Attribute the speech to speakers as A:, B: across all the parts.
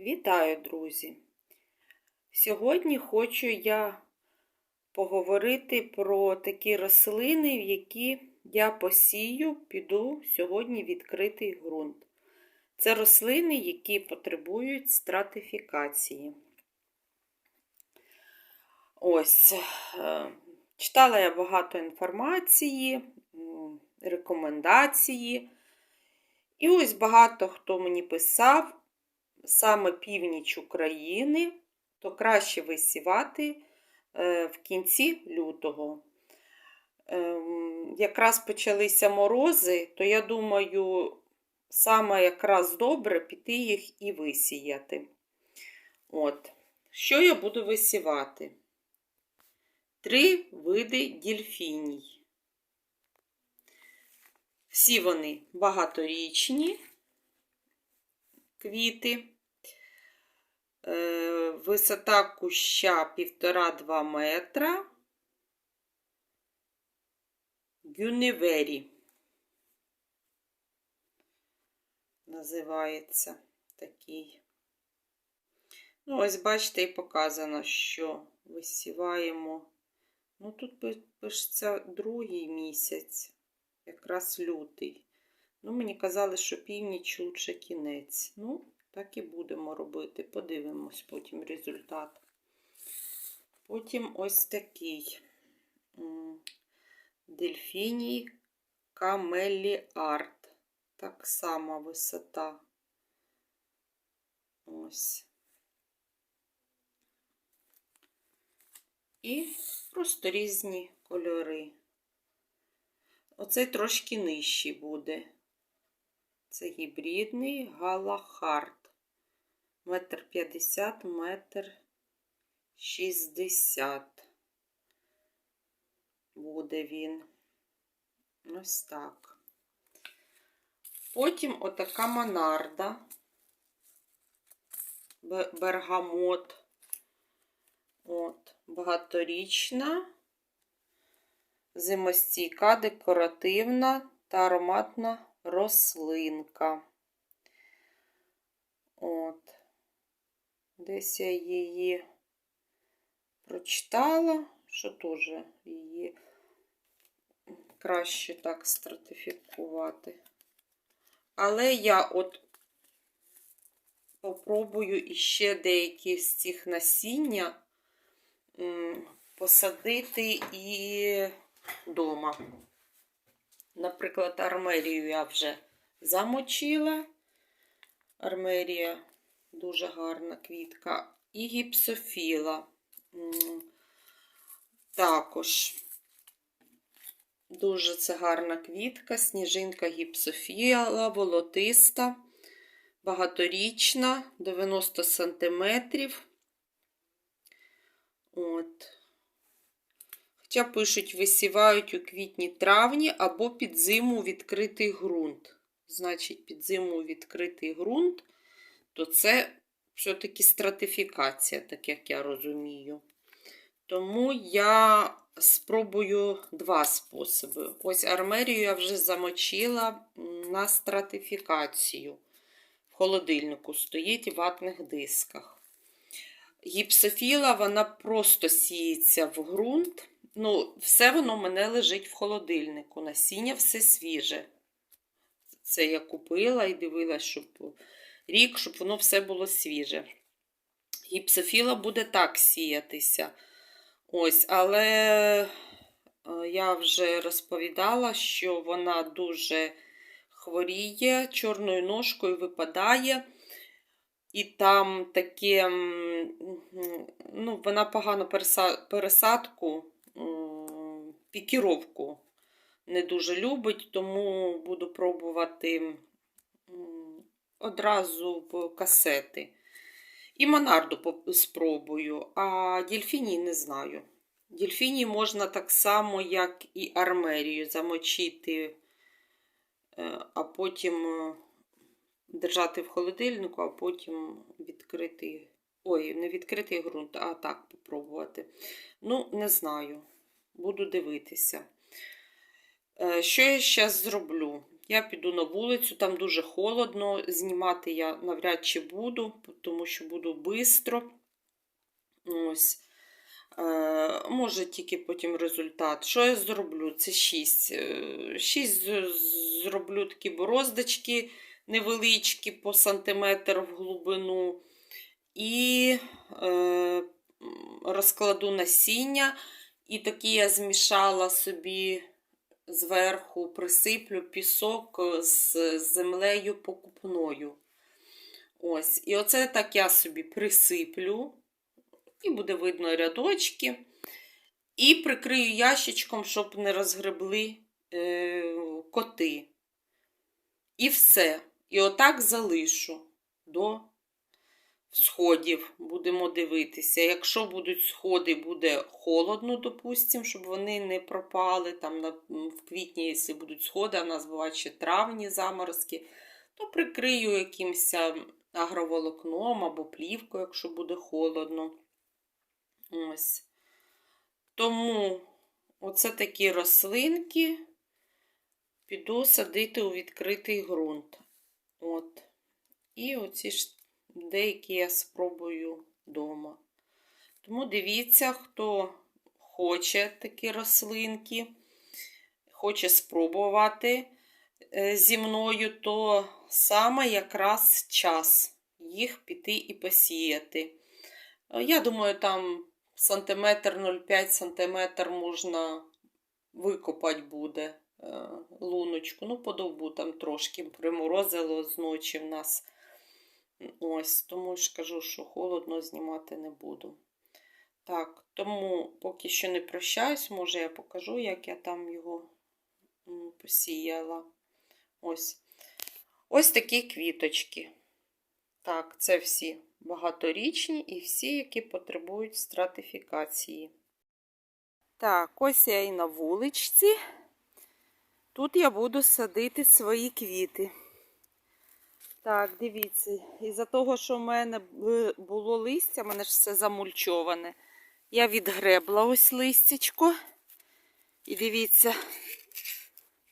A: Вітаю, друзі! Сьогодні хочу я поговорити про такі рослини, в які я посію, піду сьогодні відкритий ґрунт. Це рослини, які потребують стратифікації. Ось, е, читала я багато інформації, рекомендації. І ось багато хто мені писав, саме північ України, то краще висівати е, в кінці лютого. Ем, Якраз почалися морози, то я думаю, саме якраз добре піти їх і висіяти. От. Що я буду висівати? Три види дільфіній. Всі вони багаторічні квіти. Е, Висота куща 1,5-2 метра. Гюневері називається такий. Ну, ось бачите, і показано, що висіваємо. Ну, тут пишеться другий місяць, якраз лютий. Ну, мені казали, що північ лучше кінець. Ну, так і будемо робити. Подивимось потім результат. Потім ось такий дельфіній Камелі Арт. Так само висота. Ось. І просто різні кольори. Оцей трошки нижчий буде. Це гібридний галахард. Метр п'ятдесят, метр шістдесят. Буде він. Ось так. Потім отака монарда, бергамот. От, багаторічна, зимостійка, декоративна та ароматна рослинка. От. Десь я її прочитала, що теж її краще так стратифікувати. Але я от попробую іще деякі з цих насіння посадити і вдома. Наприклад, армерію я вже замочила. Армерія дуже гарна квітка. І гіпсофіла. Також дуже це гарна квітка, сніжинка гіпсофіла, волотиста, багаторічна, 90 см. От. Хоча пишуть, висівають у квітні-травні або під зиму відкритий ґрунт. Значить, під зиму відкритий ґрунт, то це все-таки стратифікація, так як я розумію. Тому я спробую два способи. Ось армерію я вже замочила на стратифікацію. В холодильнику стоїть в ватних дисках. Гіпсофіла, вона просто сіється в ґрунт. Ну, все воно в мене лежить в холодильнику. Насіння все свіже. Це я купила і дивилася, щоб рік, щоб воно все було свіже. Гіпсофіла буде так сіятися. Ось, але я вже розповідала, що вона дуже хворіє, чорною ножкою випадає. І там таке, ну, вона погано пересадку, пікіровку не дуже любить, тому буду пробувати одразу в касети. І монарду спробую, а дільфіній не знаю. Дільфіній можна так само, як і армерію, замочити, а потім держати в холодильнику, а потім відкрити. Ой, не відкритий ґрунт, а так попробувати. Ну, не знаю. Буду дивитися. Що я зараз зроблю? я піду на вулицю, там дуже холодно. Знімати я навряд чи буду, тому що буду швидко. Ось. Е, може тільки потім результат. Що я зроблю? Це 6. 6 зроблю такі бороздочки невеличкі по сантиметр в глибину. І е, розкладу насіння. І такі я змішала собі зверху, присиплю пісок з землею покупною. Ось. І оце так я собі присиплю. І буде видно рядочки. І прикрию ящичком, щоб не розгребли е, коти. І все. І отак залишу до сходів. Будемо дивитися. Якщо будуть сходи, буде холодно, допустимо, щоб вони не пропали. Там в квітні, якщо будуть сходи, а в нас бувають ще травні заморозки, то прикрию якимось агроволокном або плівкою, якщо буде холодно. Ось. Тому оце такі рослинки піду садити у відкритий ґрунт. От. І оці ж деякі я спробую вдома. Тому дивіться, хто хоче такі рослинки, хоче спробувати е, зі мною, то саме якраз час їх піти і посіяти. Е, Я думаю, там сантиметр 0,5 сантиметр можна викопати буде е, луночку. Ну, по довбу там трошки приморозило з ночі в нас. Ось, тому ж кажу, що холодно знімати не буду. Так, тому поки що не прощаюсь, може я покажу, як я там його посіяла. Ось. Ось такі квіточки. Так, це всі багаторічні і всі, які потребують стратифікації. Так, ось я і на вуличці. Тут я буду садити свої квіти. Так, дивіться, із-за того, що в мене було листя, в мене ж все замульчоване. Я відгребла ось листячко. І дивіться,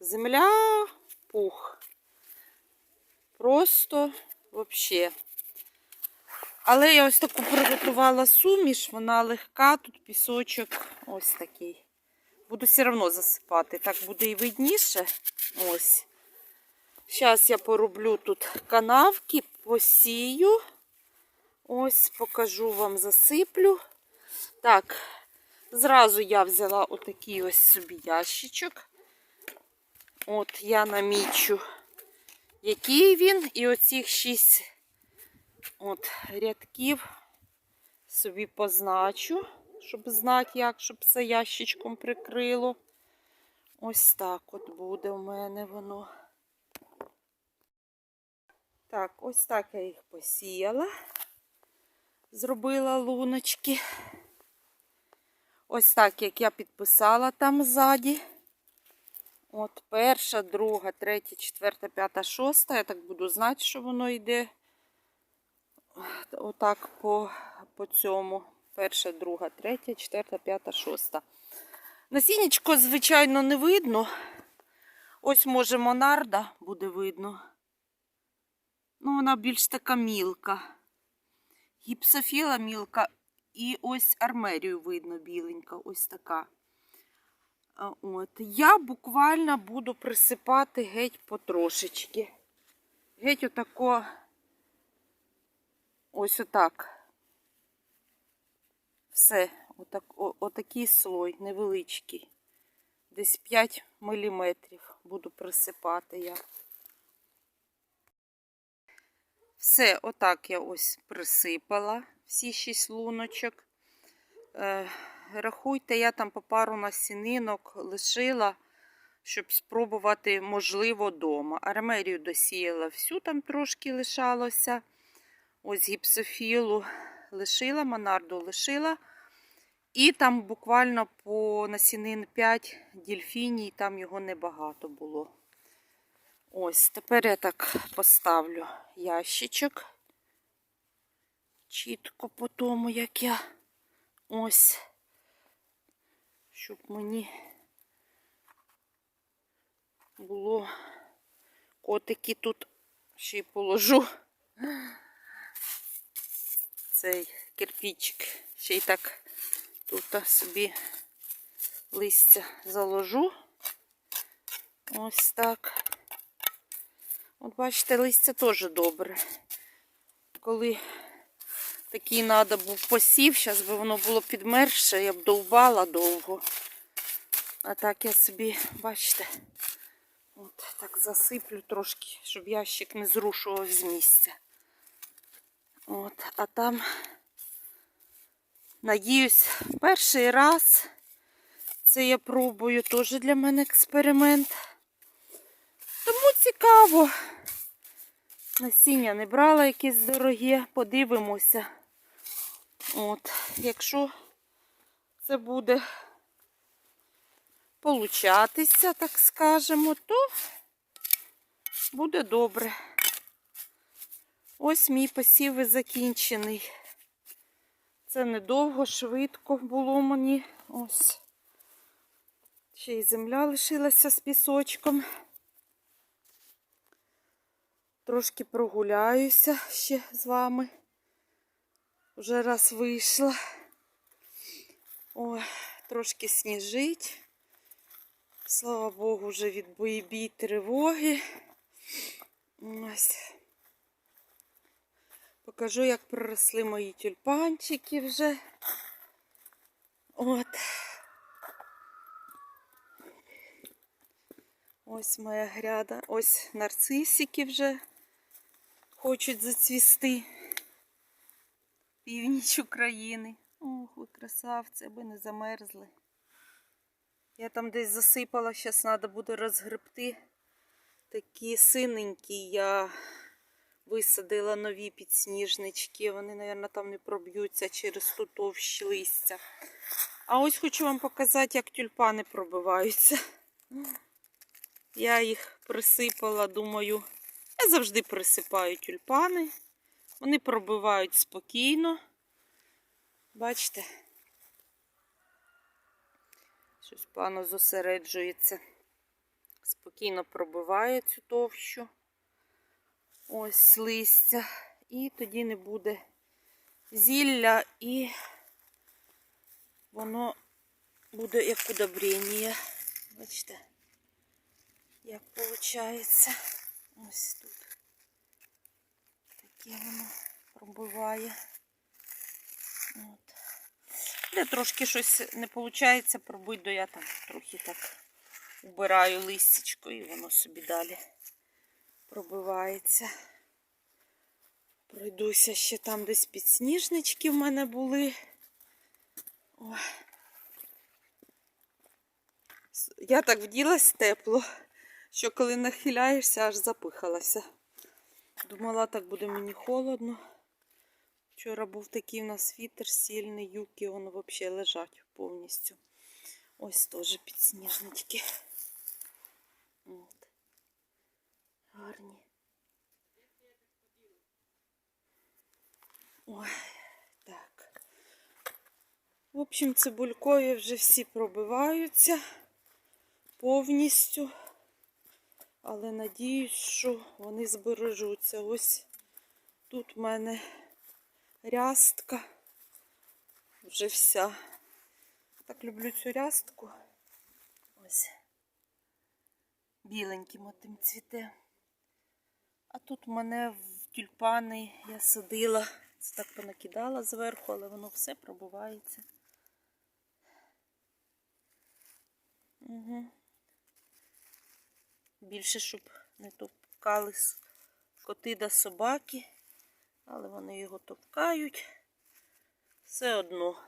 A: земля пух. Просто взагалі. Але я ось таку приготувала суміш, вона легка, тут пісочок ось такий. Буду все одно засипати, так буде і видніше. Ось. Зараз я пороблю тут канавки, посію. Ось, покажу вам, засиплю. Так, зразу я взяла отакий ось собі ящичок. От я намічу, який він. І оцих шість от, рядків собі позначу, щоб знати, як, щоб це ящичком прикрило. Ось так от буде у мене воно. Так, ось так я їх посіяла. Зробила луночки. Ось так, як я підписала там ззаді. От перша, друга, третя, четверта, п'ята, шоста. Я так буду знати, що воно йде. Отак по, по цьому. Перша, друга, третя, четверта, п'ята, шоста. Насіннячко, звичайно, не видно. Ось, може, монарда буде видно. Ну, вона більш така мілка. Гіпсофіла мілка. І ось армерію видно біленька, ось така. От. Я буквально буду присипати геть потрошечки. Геть отако, ось отак. Все, отак, отакий слой невеличкий. Десь 5 міліметрів буду присипати я. Все, отак я ось присипала всі шість луночок. Е, рахуйте, я там по пару насінинок лишила, щоб спробувати, можливо, вдома. Армерію досіяла всю, там трошки лишалося. Ось гіпсофілу лишила, монарду лишила. І там буквально по насінин 5 дільфіній, там його небагато було. Ось, тепер я так поставлю ящичок. Чітко по тому, як я ось, щоб мені було Котики тут ще й положу. Цей кирпичик. Ще й так тут собі листя заложу. Ось так. От бачите, листя теж добре. Коли такий треба був посів, зараз би воно було підмерше, я б довбала довго. А так я собі, бачите, от так засиплю трошки, щоб ящик не зрушував з місця. От, а там, надіюсь, перший раз це я пробую теж для мене експеримент. Тому цікаво. Насіння не брала якесь дороге, подивимося. От, якщо це буде получатися, так скажемо, то буде добре. Ось мій посів і закінчений. Це недовго, швидко було мені. Ось. Ще й земля лишилася з пісочком. Трошки прогуляюся ще з вами. Вже раз вийшла. Ой, трошки сніжить. Слава Богу, вже від бойбій тривоги. Ось. Покажу, як проросли мої тюльпанчики вже. От. Ось моя гряда. Ось нарцисики вже хочуть зацвісти. Північ України. Ох, ви красавці, аби не замерзли. Я там десь засипала, зараз треба буде розгребти. Такі синенькі я висадила нові підсніжнички. Вони, мабуть, там не проб'ються через ту товщі листя. А ось хочу вам показати, як тюльпани пробиваються. Я їх присипала, думаю, я завжди присипаю тюльпани. Вони пробивають спокійно. Бачите? Щось пано зосереджується. Спокійно пробиває цю товщу. Ось листя. І тоді не буде зілля і воно буде як удобрення. Бачите? Як виходить. Ось тут. Таке воно пробиває. От. Де трошки щось не виходить пробити, то я там трохи так убираю листячко і воно собі далі пробивається. Пройдуся ще там десь підсніжнички в мене були. Ой. Я так вділась тепло, що коли нахиляєшся, аж запихалася. Думала, так буде мені холодно. Вчора був такий у нас вітер сильний, юки, воно взагалі лежать повністю. Ось теж підсніжнички. От. Гарні. Ой, так. В общем, цибулькові вже всі пробиваються повністю. Але надіюсь, що вони збережуться. Ось тут в мене рястка. Вже вся. Так люблю цю рястку. Ось. Біленьким отим цвіте. А тут в мене в тюльпани я садила. Це так понакидала зверху, але воно все пробивається. Угу. Більше, щоб не товкали коти да собаки, але вони його товкають. Все одно.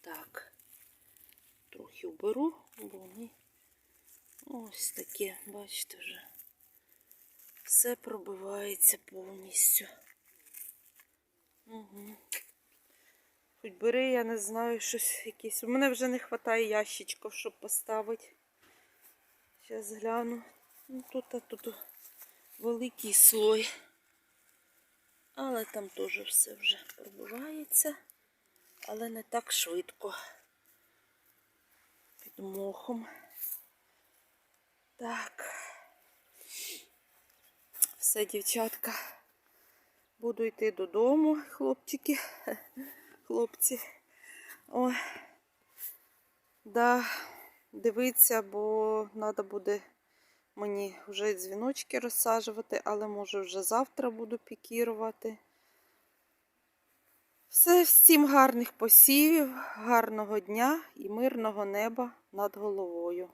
A: Так, трохи вберу, бо вони ось таке, бачите вже. Все пробивається повністю. Угу. Хоч бери, я не знаю, щось якесь. У мене вже не вистачає ящичків, щоб поставити. Зараз гляну. Ну, тут, а тут великий слой. Але там теж все вже пробивається. Але не так швидко. Під мохом. Так. Все, дівчатка. Буду йти додому, хлопчики, хлопці. Ой. Да, дивиться, бо треба буде мені вже дзвіночки розсаджувати, але може вже завтра буду пікірувати. Все, всім гарних посівів, гарного дня і мирного неба над головою.